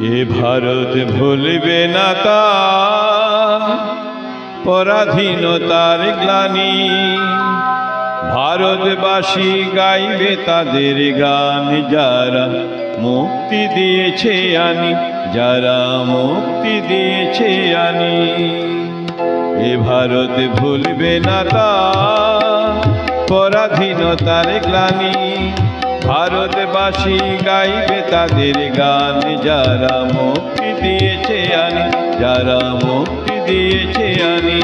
এ ভারত ভুলবে না তা। পরাধীনতার গ্লানি। ভারতবাসী গাইবে তাদের গান। যারা মুক্তি দিয়েছে আনি, যারা মুক্তি দিয়েছে আনি। এ ভারত ভুলবে না তা। পরাধীনতার গ্লানি। ভারতবাসী গাইবে তাদের গান, যারা মুক্তি দিয়েছে আনি, যারা মুক্তি দিয়েছে আনি।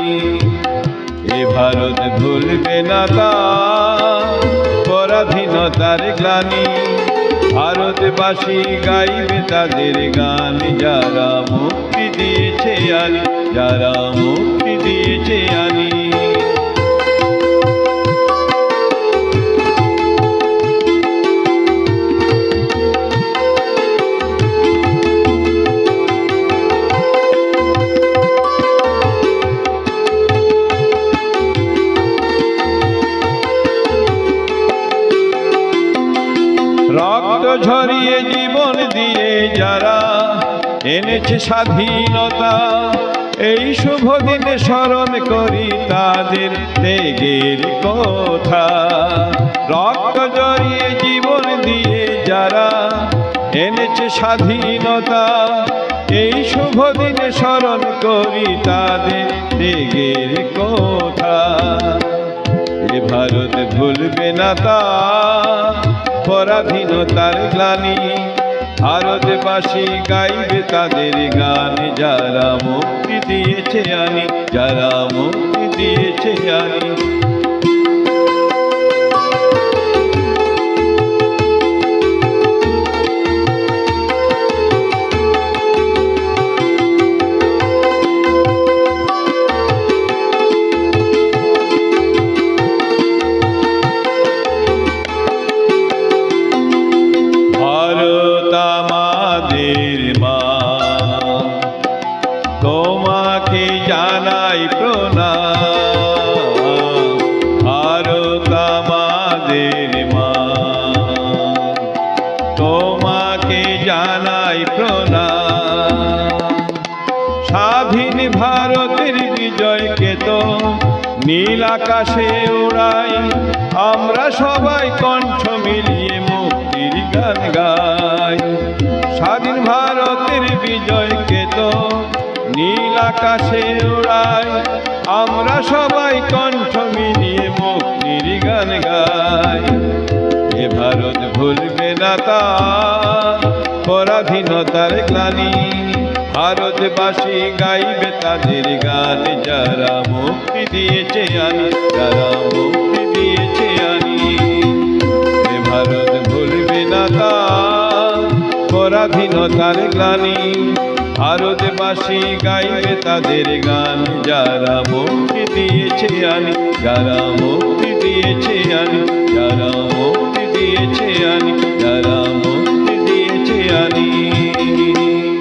এ ভারত ভুলবে না তা, পরাধীনতার ভারতবাসী গাইবে তাদের গান, যারা মুক্তি দিয়েছে আনি, যারা মুক্তি দিয়েছে আনি। রক্ত ঝরিয়ে জীবন দিয়ে যারা এনেছে স্বাধীনতা, এই শুভ দিনে স্মরণ করি তাদের ত্যাগের কথা। রক্ত জড়িয়ে জীবন দিয়ে যারা এনেছে স্বাধীনতা, এই শুভ দিনে স্মরণ করি তাদের ত্যাগের কথা। এ ভারত ভুলবে না তা পরাধীনতার গ্লানি। ভারতবাসী গাইবে তাদের গান যারা মুক্তি দিয়েছে আনি যারা মুক্তি দিয়েছে আনি স্বাধীন ভারতের বিজয়কে তো নীল আকাশে উড়াই। আমরা সবাই কণ্ঠ মিলিয়ে মুক্তির গান গাই। স্বাধীন ভারতের বিজয়কে তো নীল আকাশে উড়াই। আমরা সবাই কণ্ঠ মিলিয়ে মুক্তির গান গাই। এ ভারত ভুলবে না তা, পরাধীনতার গ্লানি। ভারতবাসী গাইবে তাদের গান, যারা মুক্তি দিয়েছে আনি, যারা মুক্তি দিয়েছে আনি। ভারত ভুলবে না তা, পরাধীনতার গ্লানি। ভারতবাসী গাইবে তাদের গান, যারা মুক্তি দিয়েছে আনি, যারা মুক্তি দিয়েছে আনি, যারা মুক্তি দিয়েছে আনি।